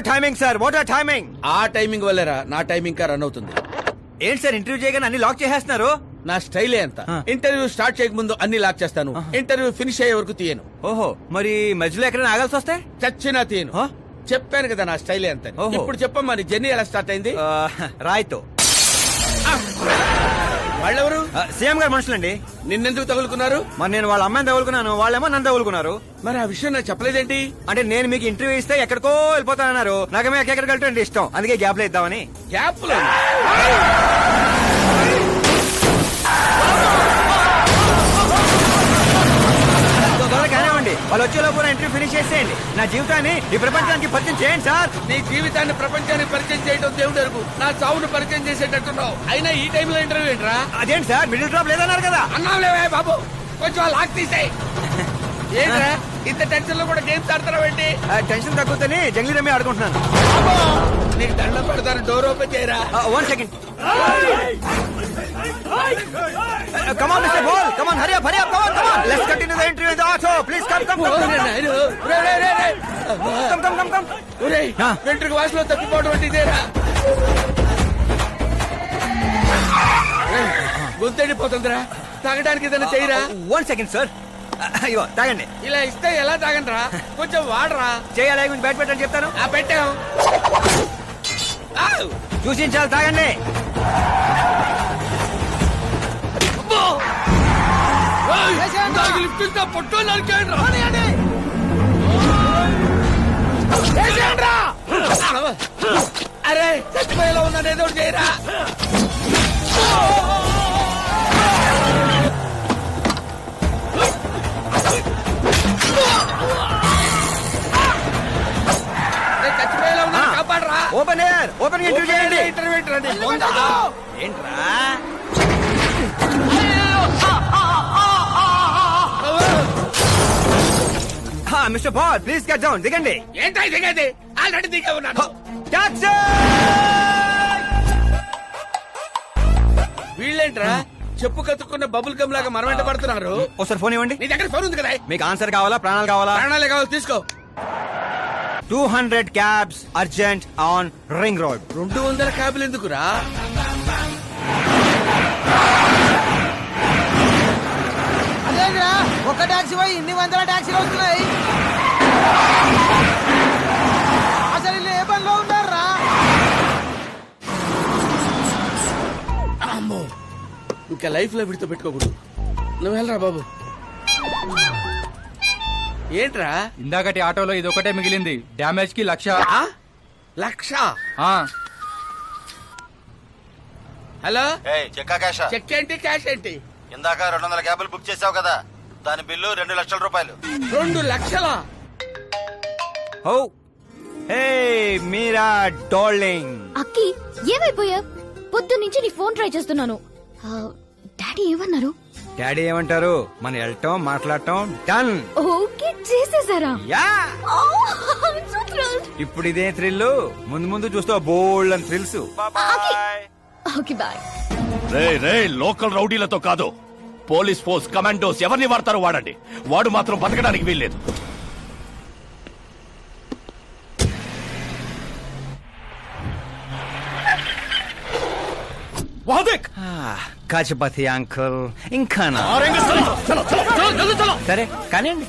Our timing sir? What our timing? ఆ timing వల్లేరా? నా టైమింగ్ కా రన్ అవుతుంది. ఏంటి సార్ ఇంటర్వ్యూ చేయగానే అన్ని లాక్ చేసేస్తున్నారు? నా స్టైలే అంత. ఇంటర్వ్యూ స్టార్ట్ చేయక ముందు అన్ని లాక్ చేస్తాను. ఇంటర్వ్యూ ఫినిష్ అయ్యే వరకు తీయను. ఓహో మరి మధ్యలో ఎక్కడైనా ఆగాల్సి వస్తే? చచ్చినా తీయను? చెప్పాను కదా నా స్టైలే అంత. ఇప్పుడు చెప్పమ్మా నీ జర్నీ ఎలా స్టార్ట్ అయింది? రాయ్తో వాళ్ళెవరు? సీఎం గారు మనుషులండి. నిన్నెందుకు తగులుకున్నారు? మరి నేను వాళ్ళ అమ్మాయిని తగులుకున్నాను వాళ్ళేమో నన్ను తగులుకున్నారు. మరి ఆ విషయం నాకు చెప్పలేదేంటి? అంటే నేను మీకు ఇంటర్వ్యూ ఇస్తే ఎక్కడికో వెళ్ళిపోతానన్నారు. నాకేమో ఎక్కడికి వెళ్ళటం ఇష్టం. అందుకే గ్యాప్లో ఇద్దామని. గ్యాప్లో వాళ్ళు వచ్చే లోపు ఇంటర్వ్యూ ఫినిష్ చేసేయండి. నా జీవితాన్ని ఈ ప్రపంచానికి పరిచయం చేయండి సార్. నీ జీవితాన్ని ప్రపంచానికి పరిచయం చేయడం దేవుడు అరుగు. నా చావును పరిచయం చేసేటట్టున్నావు. అయినా ఈ టైంలో ఇంటర్వ్యూ ఏంట్రా? అదేంటి సార్? మిడిల్ డ్రాప్ లేదన్నారు కదా. అన్నావులేవే బాబు. కొంచెం లాక్ తీసేయ్. ఏంట్రా? ఇంత టెన్షన్లో కూడా గేమ్స్ ఆడతారా ఏంటి? ఆ, టెన్షన్ తగ్గుతుంది జంగ్లీ రమ్మి ఆడుకుంటున్నాను. నీకు దండం పెడతాను. డోర్ ఓపెన్ చేయరా? వన్ సెకండ్ రే. రే, రే, రే, రే. వెంట్రుక వాసులో తప్పిపోవడం గొంతెండిపోతుందిరా. తాగడానికి ఏదైనా చేయరా? వన్ సెకండ్ సార్ అయ్యో తాగండి. ఇలా ఇస్తే ఎలా తాగండిరా? కొంచెం వాడరా. చేయాలి? కొంచెం బ్యాట్ పెట్టని చెప్తాను? ఆ పెట్టాం. చూసించాలి తాగండి. లిఫ్ట్ ఇస్తే పొట్టో నరికేయండి అరే చచ్చిపోయేలా ఉన్నాను ఏదో చేయరా. ఓపెన్ ఎయిర్ ఓపెన్ ఇంటర్వ్యూ చేయండి ఇంటర్వ్యూ ఏంట్రా? ఏంట్రా mister ball please get down దిగండి. ఏంటో దిగేది? ఆల్రెడీ దిగే ఉన్నాను. టాక్సీ వీళ్ళేంట్రా? చెప్పు కత్తుకున్న బబుల్ గమ్ లాగా మనం వెంట పడుతున్నారు ఒకసారి ఫోన్ ఇవ్వండి. నీ దగ్గర ఫోన్ ఉంది కదా. మీకు ఆన్సర్ కావాలా? ప్రాణాలు కావాలా? ప్రాణాలే కావాలి తీసుకో. Two hundred cabs urgent on ring road. రెండు వందల క్యాబులు ఎందుకురా? ఒక టాక్సీ పోయి ఇన్ని వందల టాక్సీలు వస్తున్నాయి. అసలు వీళ్ళు ఏ పనిలో ఉన్నారా అమ్మో ఇంకా లైఫ్లో విడితో పెట్టుకోకూడదు. నువ్వు వెళ్ళరా బాబు. ఏంట్రా? ఇందాకటి ఆటోలో ఇదొకటే మిగిలింది. డ్యామేజ్కి లక్ష. ఆ? లక్ష? ఆ, హలో? ఏయ్ చెక్కా క్యాషా? చెక్ ఏంటి క్యాష్ ఏంటి? ఇందాక రెండు వందల క్యాబులు బుక్ చేసావు కదా దాని బిల్లు రెండు లక్షల రూపాయలు. రెండు లక్షల? హో? హే మీరా డార్లింగ్. అక్కి ఏమైపోయా పొద్దు నుంచి నీ ఫోన్ ట్రై చేస్తున్నాను. డాడీ ఏమన్నారు? డాడీ ఏమంటారు? మన వెళ్ళటం మాట్లాడటం డన్! ఓకే చేసేసారా? యా. ఇప్పుడు ఇదే థ్రిల్ ముందు ముందు చూస్తే బోల్డ్ అని థ్రిల్స్. Okay bye. రే రే లోకల్ రౌడీలతో కాదు. పోలీస్ ఫోర్స్ కమాండోస్ ఎవరిని వాడతారో వాడండి. వాడు మాత్రం బతకడానికి వీల్లేదు. కాచపతి అంకుల్ ఇంకా. సరే కానివ్వండి.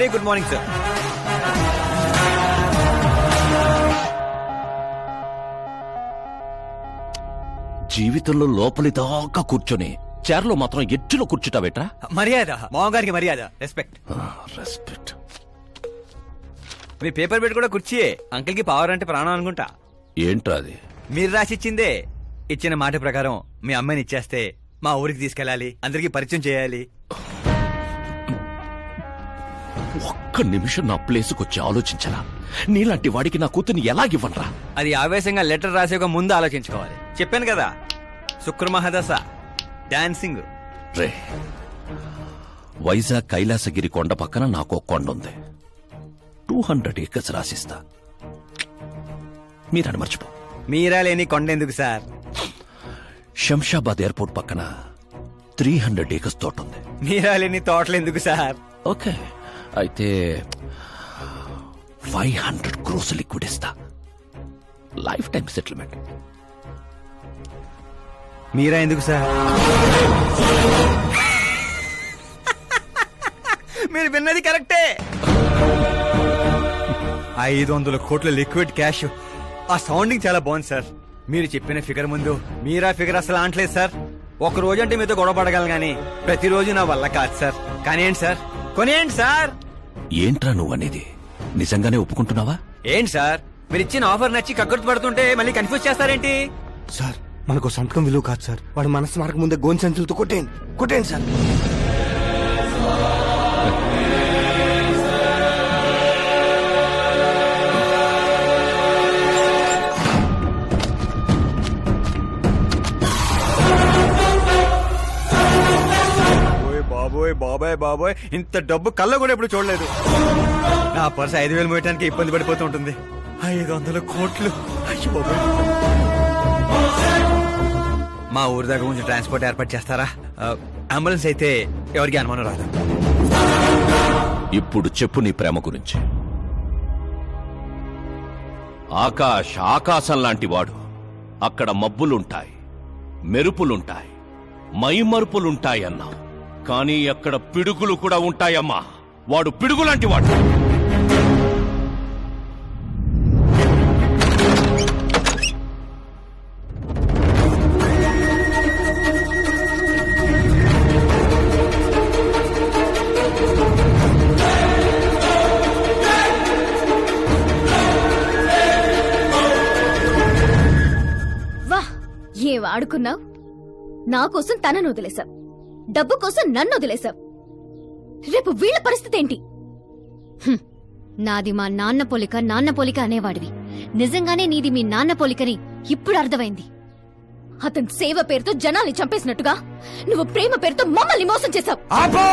వెరీ గుడ్ మార్నింగ్ సార్ జీవితంలో లోపలి దాకా కూర్చొని చైర్లో మాత్రం ఎడ్జ్లో కూర్చుంటావేట్రా మర్యాద మామగారికి మర్యాద రెస్పెక్ట్ రెస్పెక్ట్ మీ పేపర్ పెట్టి కూడా కుర్చీయే అంకిల్కి పవర్ అంటే ప్రాణం అనుకుంటా. ఏంట్రా అది? మీరు రాసిచ్చిందే ఇచ్చిన మాట ప్రకారం మీ అమ్మాయిని ఇచ్చేస్తే మా ఊరికి తీసుకెళ్ళాలి అందరికీ పరిచయం చేయాలి. ఒక్క నిమిషం నా ప్లేస్కి వచ్చి ఆలోచించరా? నీలాంటి వాడికి నా కూతుర్ని ఎలాగివ్వనరా? అది ఆవేశంగా లెటర్ రాసే ఒక ముందు ఆలోచించుకోవాలి. చెప్పాను కదా శుక్ర మహాదశ డాన్సింగ్. రే వైజాగ్ కైలాసగిరి కొండ పక్కన నాకు ఒక కొండ ఉంది టూ హండ్రెడ్ ఏకర్స్ రాసిస్తా. మీరని మర్చిపో. మీరా లేని కొండ ఎందుకు సార్? శంషాబాద్ ఎయిర్పోర్ట్ పక్కన త్రీ హండ్రెడ్ ఏకర్స్ తోట ఉంది. మీరా లేని తోటలు ఎందుకు సార్? ఓకే. అయితే ఫైవ్ హండ్రెడ్ క్రోస్ లిక్విడ్ ఇస్తా. లైఫ్ టైం సెటిల్మెంట్ మీరా ఎందుకు సార్? మీరు విన్నది కరెక్టే. ఐదు వందల కోట్ల లిక్విడ్ క్యాష్ ఆ సౌండింగ్ చాలా బాగుంది సార్. మీరు చెప్పిన ఫిగర్ ముందు మీరా ఫిగర్ అసలు అంటలేదు సార్. ఒక రోజు అంటే మీతో గొడవ పడగలను కానీ ప్రతిరోజు నా వల్ల కాదు సార్. కానీ ఏంటి సార్. కొనేయండి సార్. ఏంట్రా నువ్వు అనేది నిజంగానే ఒప్పుకుంటున్నావా? ఏంటి సార్? మీరు ఇచ్చిన ఆఫర్ నచ్చి కక్కుర్తి పడుతుంటే మళ్ళీ కన్ఫ్యూజ్ చేస్తారేంటి? సార్ మనకు సంతకం విలువ కాదు సార్. వాడు మనసు మారక ముందే గోన్ సంచులతో కొట్టేయండి. కొట్టేయండి సార్. ఓయ్ బాబోయ్ బాబాయ్ బాబోయ్. ఇంత డబ్బు కళ్ళ కూడా ఎప్పుడు చూడలేదు. నా పర్స ఐదు వేలు మోయటానికి ఇబ్బంది పడిపోతూ ఉంటుంది. ఐదు వందల కోట్లు. మా ఊరి దగ్గర కొంచెం ట్రాన్స్పోర్ట్ ఏర్పాటు చేస్తారా? అంబులెన్స్ అయితే ఎవరికి అనుమానం రాదు. ఇప్పుడు చెప్పు నీ ప్రేమ గురించి. ఆకాశ్ ఆకాశం లాంటి వాడు. అక్కడ మబ్బులుంటాయి మెరుపులుంటాయి మైమరుపులుంటాయి అన్నావు. కానీ అక్కడ పిడుగులు కూడా ఉంటాయమ్మా. వాడు పిడుగులాంటి వాడు. వా ఏం ఆడుకున్నావు? నా కోసం తనను వదిలేశావు. డబ్బు కోసం నన్ను వదిలేశావు. రేపు వీళ్ళ పరిస్థితి ఏంటి? హ్మ్. నాది మా నాన్న పోలిక నాన్న పోలిక అనేవాడివి. నిజంగానే నీది మీ నాన్న పోలికని ఇప్పుడు అర్థమైంది. అతని సేవ పేరుతో జనాల్ని చంపేసినట్టుగా నువ్వు ప్రేమ పేరుతో మమ్మల్ని మోసం చేశావు. ఆపో!